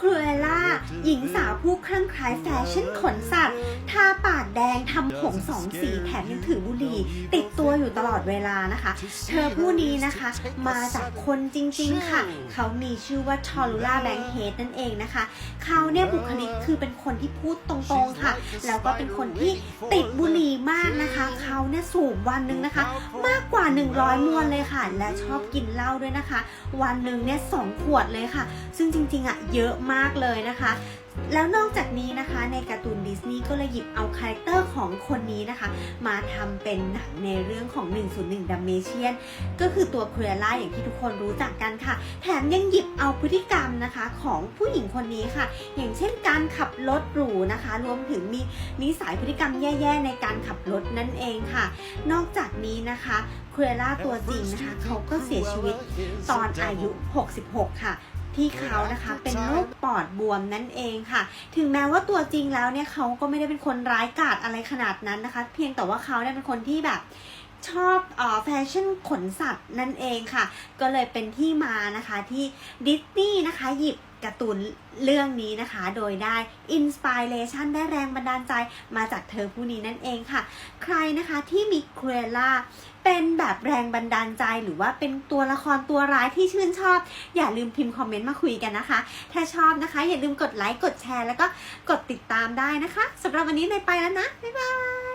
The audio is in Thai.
ครูเอล่า หญิงสาวผู้คลั่งไคล้แฟชั่นขนสัตว์ ทาปากแดงทำผมสองสีแถมยังถือบุหรี่ติดตัวอยู่ตลอดเวลานะคะ เธอผู้นี้นะคะ มาจากคนจริงๆค่ะ เขามีชื่อว่าทอรูล่าแบงเฮดนั่นเองนะคะ เขาเนี่ยบุคลิกคือเป็นคนที่พูดตรงๆค่ะ แล้วก็เป็นคนที่ติดบุหรี่มาก เขาเนี่ยสูบวันหนึ่งนะคะ มากกว่า 100 มวนเลยค่ะ และชอบกินเหล้าด้วยนะคะ วันหนึ่งเนี่ยสองขวดเลยค่ะ ซึ่งจริงๆอะเยอะมากเลยนะคะ แล้วนอกจากนี้นะคะในการ์ตูนดิสนีย์ก็เลยหยิบเอาคาแรคเตอร์ของคนนี้นะคะ มาทำเป็นหนังในเรื่องของ 101ดัมเมเชียนก็คือตัวเครล่าอย่างที่ทุกคนรู้จักกันค่ะ แถมยังหยิบเอาพฤติกรรมนะคะของผู้หญิงคนนี้ค่ะ อย่างเช่นการขับรถหรูนะคะ รวมถึงมีนิสัยพฤติกรรมแย่ๆในการขับรถนั่นเองค่ะ นอกจากนี้นะคะเครล่าตัวจริงนะคะเขาก็เสียชีวิตตอนอายุ 66 ค่ะ ที่เขานะคะเป็นโรคปอดบวมนั่นเองค่ะ ถึงแม้ว่าตัวจริงแล้วเนี่ยเขาก็ไม่ได้เป็นคนร้ายกาจอะไรขนาดนั้นนะคะ เพียงแต่ว่าเขาเนี่ยเป็นคนที่แบบชอบเออแฟชั่นขนสัตว์นั่นเองค่ะ ก็เลยเป็นที่มานะคะที่ดิสนีย์นะคะหยิบการ์ตูนเรื่องนี้นะคะ โดยได้อินสปิเรชันได้แรงบันดาลใจมาจากเธอผู้นี้นั่นเองค่ะ ใครนะคะที่มีเครล่าเป็นแบบแรงบันดาลใจหรือว่าเป็นตัวละครตัวร้ายที่ชื่นชอบ อย่าลืมพิมพ์คอมเมนต์มาคุยกันนะคะ ถ้าชอบนะคะ อย่าลืมกดไลค์กดแชร์ แล้วก็กดติดตามได้นะคะสำหรับวันนี้ในไปแล้วนะ บ๊ายบาย